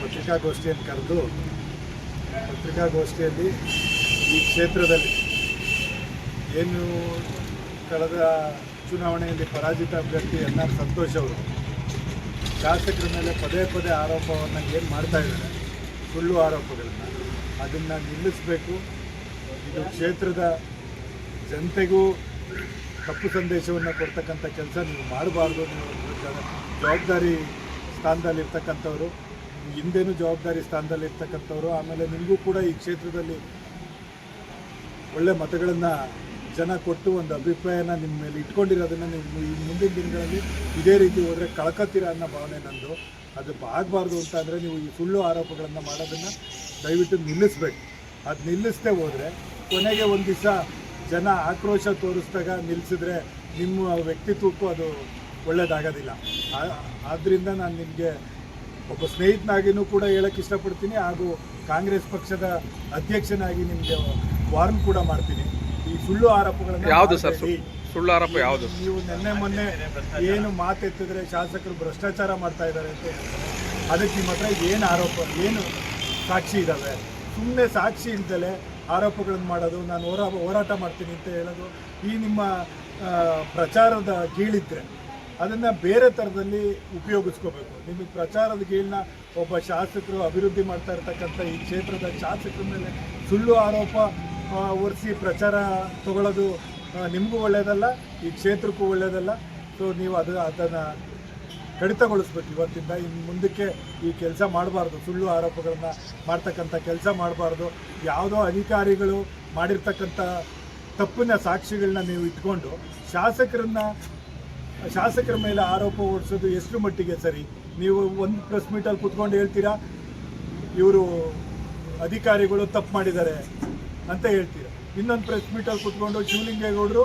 ಪತ್ರಿಕಾಗೋಷ್ಠಿಯನ್ನು ಕರೆದು ಪತ್ರಿಕಾಗೋಷ್ಠಿಯಲ್ಲಿ ಈ ಕ್ಷೇತ್ರದಲ್ಲಿ ಏನು ಕಳೆದ ಚುನಾವಣೆಯಲ್ಲಿ ಪರಾಜಿತ ಅಭ್ಯರ್ಥಿ ಎನ್ ಆರ್ ಸಂತೋಷ್ ಅವರು ಶಾಸಕರ ಮೇಲೆ ಪದೇ ಪದೇ ಆರೋಪವನ್ನು ಏನು ಮಾಡ್ತಾ ಇದ್ದಾರೆ, ಸುಳ್ಳು ಆರೋಪಗಳನ್ನು, ಅದನ್ನು ನಿಲ್ಲಿಸಬೇಕು. ಇದು ಕ್ಷೇತ್ರದ ಜನತೆಗೂ ತಪ್ಪು ಸಂದೇಶವನ್ನು ಕೊಡ್ತಕ್ಕಂಥ ಕೆಲಸ ನೀವು ಮಾಡಬಾರ್ದು ನೀವು ಜವಾಬ್ದಾರಿ ಸ್ಥಾನದಲ್ಲಿರ್ತಕ್ಕಂಥವ್ರು. ಹಿಂದೆನೂ ಜವಾಬ್ದಾರಿ ಸ್ಥಾನದಲ್ಲಿ ಇರ್ತಕ್ಕಂಥವ್ರು, ಆಮೇಲೆ ನಿಮಗೂ ಕೂಡ ಈ ಕ್ಷೇತ್ರದಲ್ಲಿ ಒಳ್ಳೆ ಮತಗಳನ್ನು ಜನ ಕೊಟ್ಟು ಒಂದು ಅಭಿಪ್ರಾಯನ ನಿಮ್ಮ ಮೇಲೆ ಇಟ್ಕೊಂಡಿರೋದನ್ನು ನೀವು ಈ ಮುಂದಿನ ದಿನಗಳಲ್ಲಿ ಇದೇ ರೀತಿ ಹೋದರೆ ಕಳ್ಕೊತೀರ ಅನ್ನೋ ಭಾವನೆ ನಂದು. ಅದು ಆಗಬಾರ್ದು ಅಂತ ಅಂದರೆ ನೀವು ಈ ಸುಳ್ಳು ಆರೋಪಗಳನ್ನು ಮಾಡೋದನ್ನು ದಯವಿಟ್ಟು ನಿಲ್ಲಿಸ್ಬೇಕು. ಅದು ನಿಲ್ಲಿಸದೆ ಹೋದರೆ ಕೊನೆಗೆ ಒಂದು ದಿವಸ ಜನ ಆಕ್ರೋಶ ತೋರಿಸಿದಾಗ ನಿಲ್ಲಿಸಿದ್ರೆ ನಿಮ್ಮ ವ್ಯಕ್ತಿತ್ವಕ್ಕೂ ಅದು ಒಳ್ಳೆಯದಾಗೋದಿಲ್ಲ ಆದ್ದರಿಂದ ನಾನು ನಿಮಗೆ ಒಬ್ಬ ಸ್ನೇಹಿತನಾಗಿನೂ ಕೂಡ ಹೇಳಕ್ಕೆ ಇಷ್ಟಪಡ್ತೀನಿ ಹಾಗೂ ಕಾಂಗ್ರೆಸ್ ಪಕ್ಷದ ಅಧ್ಯಕ್ಷನಾಗಿ ನಿಮಗೆ ವಾರ್ನ್ ಕೂಡ ಮಾಡ್ತೀನಿ. ಈ ಸುಳ್ಳು ಆರೋಪಗಳನ್ನು ಯಾವುದು ಸರ್. ಸುಳ್ಳು ಆರೋಪ ಯಾವುದು? ನೀವು ನಿನ್ನೆ ಮೊನ್ನೆ ಏನು ಮಾತೆತ್ತಿದ್ರೆ ಶಾಸಕರು ಭ್ರಷ್ಟಾಚಾರ ಮಾಡ್ತಾ ಇದ್ದಾರೆ ಅಂತ. ಅದಕ್ಕೆ ನಿಮ್ಮ ಹತ್ರ ಏನು ಆರೋಪ ಏನು ಸಾಕ್ಷಿ ಇದ್ದಾವೆ ಸುಮ್ಮನೆ ಸಾಕ್ಷಿ ಇಲ್ದಲೆ ಆರೋಪಗಳನ್ನು ಮಾಡೋದು ನಾನು ಹೋರಾ ಹೋರಾಟ ಮಾಡ್ತೀನಿ ಅಂತ ಹೇಳೋದು ಈ ನಿಮ್ಮ ಪ್ರಚಾರದ ಗೀಳಿದ್ರೆ. ಅದನ್ನು ಬೇರೆ ಥರದಲ್ಲಿ ಉಪಯೋಗಿಸ್ಕೋಬೇಕು. ನಿಮಗೆ ಪ್ರಚಾರದ ಗೀಳನ್ನ ಒಬ್ಬ ಶಾಸಕರು ಅಭಿವೃದ್ಧಿ ಮಾಡ್ತಾ ಇರ್ತಕ್ಕಂಥ ಈ ಕ್ಷೇತ್ರದ ಶಾಸಕರ ಮೇಲೆ ಸುಳ್ಳು ಆರೋಪ ಒರೆಸಿ ಪ್ರಚಾರ ತಗೊಳ್ಳೋದು ನಿಮಗೂ ಒಳ್ಳೆಯದಲ್ಲ ಈ ಕ್ಷೇತ್ರಕ್ಕೂ ಒಳ್ಳೆಯದಲ್ಲ ಸೊ ನೀವು ಅದು, ಅದನ್ನು ಕಡಿತಗೊಳಿಸ್ಬೇಕು ಇವತ್ತಿಂದ. ಇನ್ನು ಮುಂದಕ್ಕೆ ಈ ಕೆಲಸ ಮಾಡಬಾರ್ದು. ಸುಳ್ಳು ಆರೋಪಗಳನ್ನು ಮಾಡ್ತಕ್ಕಂಥ ಕೆಲಸ ಮಾಡಬಾರ್ದು. ಯಾವುದೋ ಅಧಿಕಾರಿಗಳು ಮಾಡಿರ್ತಕ್ಕಂಥ ತಪ್ಪಿನ ಸಾಕ್ಷಿಗಳನ್ನ ನೀವು ಇಟ್ಕೊಂಡು ಶಾಸಕರನ್ನ ಶಾಸಕರ ಮೇಲೆ ಆರೋಪ ಹೊಡಿಸೋದು ಎಷ್ಟು ಮಟ್ಟಿಗೆ ಸರಿ? ನೀವು ಒಂದು ಪ್ರೆಸ್ ಮೀಟಲ್ಲಿ ಕುತ್ಕೊಂಡು ಹೇಳ್ತೀರಾ? ಇವರು ಅಧಿಕಾರಿಗಳು ತಪ್ಪು ಮಾಡಿದ್ದಾರೆ ಅಂತ ಹೇಳ್ತೀರಾ? ಇನ್ನೊಂದು ಪ್ರೆಸ್ ಮೀಟಲ್ಲಿ ಕುತ್ಕೊಂಡು ಶಿವಲಿಂಗೇಗೌಡರು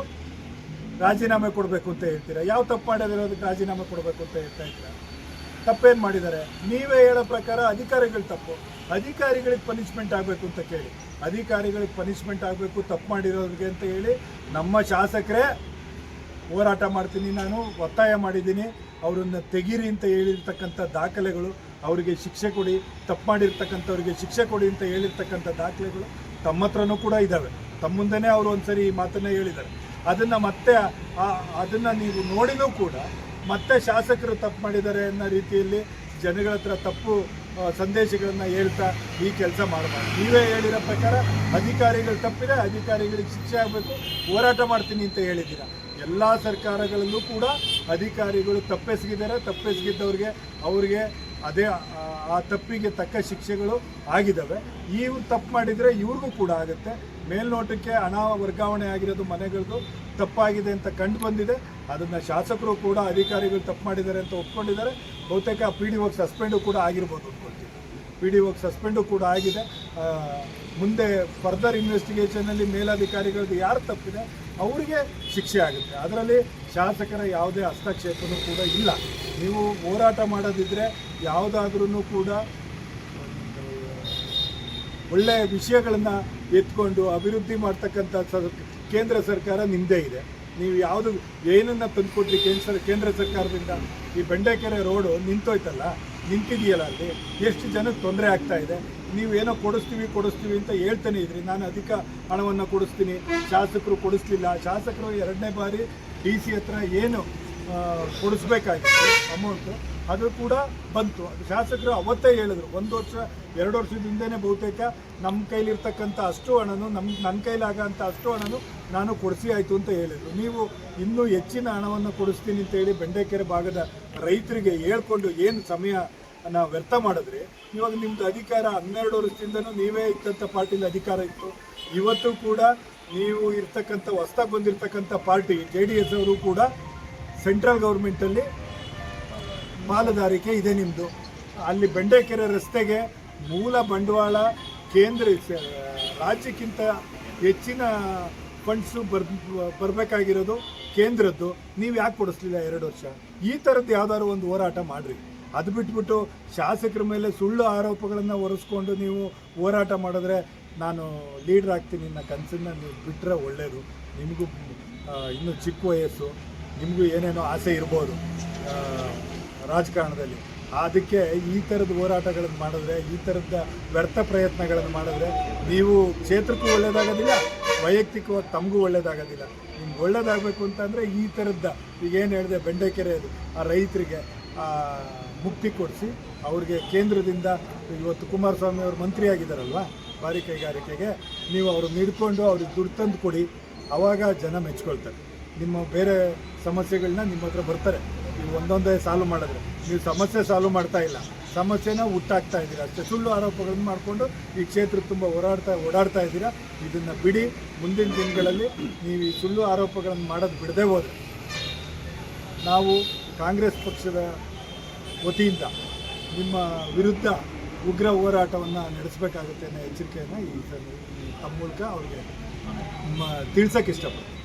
ರಾಜೀನಾಮೆ ಕೊಡಬೇಕು ಅಂತ ಹೇಳ್ತೀರಾ? ಯಾವ ತಪ್ಪು ಮಾಡಿರೋದಕ್ಕೆ ರಾಜೀನಾಮೆ ಕೊಡಬೇಕು ಅಂತ ಹೇಳ್ತಾ ಇದ್ದೀರಾ? ತಪ್ಪೇನು ಮಾಡಿದ್ದಾರೆ? ನೀವೇ ಹೇಳೋ ಪ್ರಕಾರ ಅಧಿಕಾರಿಗಳು ತಪ್ಪು. ಅಧಿಕಾರಿಗಳಿಗೆ ಪನಿಷ್ಮೆಂಟ್ ಆಗಬೇಕು ಅಂತ ಕೇಳಿ. ಅಧಿಕಾರಿಗಳಿಗೆ ಪನಿಷ್ಮೆಂಟ್ ಆಗಬೇಕು, ತಪ್ಪು ಮಾಡಿರೋರಿಗೆ ಅಂತ ಹೇಳಿ ನಮ್ಮ ಶಾಸಕರೇ ಹೋರಾಟ ಮಾಡ್ತೀನಿ ನಾನು, ಒತ್ತಾಯ ಮಾಡಿದ್ದೀನಿ. ಅವರನ್ನು ತೆಗೀರಿ ಅಂತ ಹೇಳಿರ್ತಕ್ಕಂಥ ದಾಖಲೆಗಳು, ಅವರಿಗೆ ಶಿಕ್ಷೆ ಕೊಡಿ, ತಪ್ಪು ಮಾಡಿರ್ತಕ್ಕಂಥವ್ರಿಗೆ ಶಿಕ್ಷೆ ಕೊಡಿ ಅಂತ ಹೇಳಿರ್ತಕ್ಕಂಥ ದಾಖಲೆಗಳು ತಮ್ಮ ಹತ್ರನೂ ಕೂಡ ಇದ್ದಾವೆ. ತಮ್ಮ ಅವರು ಒಂದ್ಸರಿ ಈ ಮಾತನ್ನೇ ಹೇಳಿದ್ದಾರೆ. ಅದನ್ನು ಮತ್ತೆ ಅದನ್ನು ನೀವು ನೋಡಿದೂ ಕೂಡ ಮತ್ತೆ ಶಾಸಕರು ತಪ್ಪು ಮಾಡಿದ್ದಾರೆ ಅನ್ನೋ ರೀತಿಯಲ್ಲಿ ಜನಗಳ ಹತ್ರ ತಪ್ಪು ಸಂದೇಶಗಳನ್ನು ಹೇಳ್ತಾ ಈ ಕೆಲಸ ಮಾಡಬಾರ್ದು. ನೀವೇ ಹೇಳಿರೋ ಪ್ರಕಾರ ಅಧಿಕಾರಿಗಳು ತಪ್ಪಿದೆ, ಅಧಿಕಾರಿಗಳಿಗೆ ಶಿಕ್ಷೆ ಆಗಬೇಕು, ಹೋರಾಟ ಮಾಡ್ತೀನಿ ಅಂತ ಹೇಳಿದ್ದೀರಾ? ಎಲ್ಲ ಸರ್ಕಾರಗಳಲ್ಲೂ ಕೂಡ ಅಧಿಕಾರಿಗಳು ತಪ್ಪೆಸಗಿದ್ದಾರೆ. ತಪ್ಪೆಸಗಿದ್ದವ್ರಿಗೆ ಅವ್ರಿಗೆ ಅದೇ, ಆ- ತಪ್ಪಿಗೆ ತಕ್ಕ ಶಿಕ್ಷೆಗಳು ಆಗಿದ್ದಾವೆ. ಇವ್ರು ತಪ್ಪು ಮಾಡಿದರೆ ಇವ್ರಿಗೂ ಕೂಡ ಆಗುತ್ತೆ. ಮೇಲ್ನೋಟಕ್ಕೆ ಹಣ ವರ್ಗಾವಣೆ ಆಗಿರೋದು ಮನೆಗಳದ್ದು ತಪ್ಪಾಗಿದೆ ಅಂತ ಕಂಡು ಬಂದಿದೆ. ಅದನ್ನು ಶಾಸಕರು ಕೂಡ ಅಧಿಕಾರಿಗಳು ತಪ್ಪು ಮಾಡಿದ್ದಾರೆ ಅಂತ ಒಪ್ಕೊಂಡಿದ್ದಾರೆ. ಬಹುತೇಕ ಪಿ ಡಿ ಒಗೆ ಸಸ್ಪೆಂಡು ಕೂಡ ಆಗಿರ್ಬೋದು ಅಂದ್ಕೊಳ್ತೀನಿ ಪಿ ಡಿ ಒಗೆ ಸಸ್ಪೆಂಡು ಕೂಡ ಆಗಿದೆ. ಮುಂದೆ ಫರ್ದರ್ ಇನ್ವೆಸ್ಟಿಗೇಷನಲ್ಲಿ ಮೇಲಧಿಕಾರಿಗಳದ್ದು ಯಾರು ತಪ್ಪಿದೆ, ಅವರಿಗೆ ಶಿಕ್ಷೆ ಆಗುತ್ತೆ. ಅದರಲ್ಲಿ ಶಾಸಕರ ಯಾವುದೇ ಹಸ್ತಕ್ಷೇಪನೂ ಕೂಡ ಇಲ್ಲ. ನೀವು ಹೋರಾಟ ಮಾಡೋದಿದ್ದರೆ ಯಾವುದಾದ್ರೂ ಕೂಡ ಒಳ್ಳೆಯ ವಿಷಯಗಳನ್ನು ಎತ್ಕೊಂಡು ಅಭಿವೃದ್ಧಿ ಮಾಡ್ತಕ್ಕಂಥ ಕೇಂದ್ರ ಸರ್ಕಾರ ನಿಮ್ಮದೇ ಇದೆ. ನೀವು ಯಾವುದು ಏನನ್ನು ತಂದುಕೊಟ್ರಿ ಕೇಂದ್ರ ಕೇಂದ್ರ ಸರ್ಕಾರದಿಂದ, ಈ ಬೆಂಡೆಕೆರೆ ರೋಡು ನಿಂತೋಯ್ತಲ್ಲ ನಿಂತಿದೆಯಲ್ಲ ಅಲ್ಲಿ? ಎಷ್ಟು ಜನಕ್ಕೆ ತೊಂದರೆ ಆಗ್ತಾ ಇದೆ? ನೀವು ಏನೋ ಕೊಡಿಸ್ತೀವಿ ಕೊಡಿಸ್ತೀವಿ ಅಂತ ಹೇಳ್ತಾನೆ ಇದ್ರಿ. ನಾನು ಅಧಿಕ ಹಣವನ್ನು ಕೊಡಿಸ್ತೀನಿ. ಶಾಸಕರು ಕೊಡಿಸ್ಲಿಲ್ಲ. ಶಾಸಕರು ಎರಡನೇ ಬಾರಿ ಡಿ ಸಿ ಹತ್ರ ಏನು ಕೊಡಿಸ್ಬೇಕಾಗಿತ್ತು ಅಮೌಂಟು. ಅದು ಕೂಡ ಬಂತು. ಅದು ಶಾಸಕರು ಅವತ್ತೇ ಹೇಳಿದ್ರು. ಒಂದು ವರ್ಷ ಎರಡು ವರ್ಷದ ಹಿಂದೆನೇ ಬಹುತೇಕ ನಮ್ಮ ಕೈಲಿರ್ತಕ್ಕಂಥ ಅಷ್ಟು ಹಣನು ನಮ್ಮ ನನ್ನ ಕೈಲಾಗಂಥ ಅಷ್ಟು ಹಣನು ನಾನು ಕೊಡಿಸಿ ಆಯಿತು ಅಂತ ಹೇಳಿದರು. ನೀವು ಇನ್ನೂ ಹೆಚ್ಚಿನ ಹಣವನ್ನು ಕೊಡಿಸ್ತೀನಿ ಅಂತ ಹೇಳಿ ಬೆಂಡೆಕೆರೆ ಭಾಗದ ರೈತರಿಗೆ ಹೇಳ್ಕೊಂಡು ಏನು ಸಮಯ ನಾವು ವ್ಯರ್ಥ ಮಾಡಿದ್ರೆ, ಇವಾಗ ನಿಮ್ಮದು ಅಧಿಕಾರ ಹನ್ನೆರಡು ವರ್ಷದಿಂದನೂ ನೀವೇ ಇದ್ದಂಥ ಪಾರ್ಟಿಲಿ ಅಧಿಕಾರ ಇತ್ತು. ಇವತ್ತು ಕೂಡ ನೀವು ಇರ್ತಕ್ಕಂಥ, ಹೊಸ್ದಾಗಿ ಬಂದಿರತಕ್ಕಂಥ ಪಾರ್ಟಿ ಜೆ ಡಿ ಎಸ್ ಅವರು ಕೂಡ ಸೆಂಟ್ರಲ್ ಗೌರ್ಮೆಂಟಲ್ಲಿ ಪಾಲುದಾರಿಕೆ ಇದೆ ನಿಮ್ಮದು ಅಲ್ಲಿ ಬೆಂಡೆಕೆರೆ ರಸ್ತೆಗೆ ಮೂಲ ಬಂಡವಾಳ ಕೇಂದ್ರ ರಾಜ್ಯಕ್ಕಿಂತ ಹೆಚ್ಚಿನ ಫಂಡ್ಸು ಬರ್, ಬರಬೇಕಾಗಿರೋದು ಕೇಂದ್ರದ್ದು. ನೀವು ಯಾಕೆ ಕೊಡಿಸ್ಲಿಲ್ಲ ಎರಡು ವರ್ಷ? ಈ ಥರದ್ದು ಯಾವ್ದಾದ್ರು ಒಂದು ಹೋರಾಟ ಮಾಡಿರಿ. ಅದು ಬಿಟ್ಬಿಟ್ಟು ಶಾಸಕರ ಮೇಲೆ ಸುಳ್ಳು ಆರೋಪಗಳನ್ನು ಹೊರಿಸ್ಕೊಂಡು ನೀವು ಹೋರಾಟ ಮಾಡಿದ್ರೆ ನಾನು ಲೀಡ್ರ್ ಆಗ್ತೀನಿ ನನ್ನ ಕನಸನ್ನು ನೀವು ಬಿಟ್ಟರೆ ಒಳ್ಳೆಯದು ನಿಮಗೂ ಇನ್ನೂ ಚಿಕ್ಕ ವಯಸ್ಸು. ನಿಮಗೂ ಏನೇನೋ ಆಸೆ ಇರ್ಬೋದು ರಾಜಕಾರಣದಲ್ಲಿ. ಅದಕ್ಕೆ ಈ ಥರದ ಹೋರಾಟಗಳನ್ನು ಮಾಡಿದ್ರೆ, ಈ ಥರದ ವ್ಯರ್ಥ ಪ್ರಯತ್ನಗಳನ್ನು ಮಾಡಿದ್ರೆ ನೀವು ಕ್ಷೇತ್ರಕ್ಕೂ ಒಳ್ಳೆಯದಾಗೋದಿಲ್ಲ ವೈಯಕ್ತಿಕವಾಗಿ ತಮಗೂ ಒಳ್ಳೇದಾಗೋದಿಲ್ಲ. ನಿಮ್ಗೆ ಒಳ್ಳೇದಾಗಬೇಕು ಅಂತಂದರೆ ಈ ಥರದ ಈಗ ಏನು ಹೇಳಿದೆ ಬೆಂಡೆಕೆರೆ ಅದು ಆ ರೈತರಿಗೆ ಮುಕ್ತಿ ಕೊಡಿಸಿ, ಅವ್ರಿಗೆ ಕೇಂದ್ರದಿಂದ ಇವತ್ತು ಕುಮಾರಸ್ವಾಮಿ ಅವರು ಮಂತ್ರಿ ಆಗಿದ್ದಾರಲ್ವ ಭಾರಿ ಕೈಗಾರಿಕೆಗೆ, ನೀವು ಅವ್ರು ಹಿಡ್ಕೊಂಡು ಅವ್ರಿಗೆ ದುಡ್ಡು ತಂದು ಕೊಡಿ ಆವಾಗ ಜನ ಮೆಚ್ಕೊಳ್ತಾರೆ. ನಿಮ್ಮ ಬೇರೆ ಸಮಸ್ಯೆಗಳನ್ನ ನಿಮ್ಮ ಹತ್ರ ಬರ್ತಾರೆ. ಒಂದೊಂದೇ ಸಾಲ್ವ್ ಮಾಡಿದ್ರೆ, ನೀವು ಸಮಸ್ಯೆ ಸಾಲ್ವ್ ಮಾಡ್ತಾ ಇಲ್ಲ. ಸಮಸ್ಯೆನ ಹುಟ್ಟಾಗ್ತಾ ಇದ್ದೀರಾ. ಅಷ್ಟೇ ಸುಳ್ಳು ಆರೋಪಗಳನ್ನು ಮಾಡಿಕೊಂಡು ಈ ಕ್ಷೇತ್ರ ತುಂಬ ಓಡಾಡ್ತಾ ಓಡಾಡ್ತಾ ಇದ್ದೀರಾ. ಇದನ್ನು ಬಿಡಿ. ಮುಂದಿನ ದಿನಗಳಲ್ಲಿ ನೀವು ಈ ಸುಳ್ಳು ಆರೋಪಗಳನ್ನು ಮಾಡೋದು ಬಿಡದೆ ಹೋದರೆ, ನಾವು ಕಾಂಗ್ರೆಸ್ ಪಕ್ಷದ ವತಿಯಿಂದ ನಿಮ್ಮ ವಿರುದ್ಧ ಉಗ್ರ ಹೋರಾಟವನ್ನು ನಡೆಸಬೇಕಾಗುತ್ತೆ ಅನ್ನೋ ಎಚ್ಚರಿಕೆಯನ್ನು ಈ ತಮ್ಮ ಮೂಲಕ ಅವ್ರಿಗೆ ತಿಳಿಸೋಕ್ಕೆ ಇಷ್ಟಪಡ್ತೀನಿ.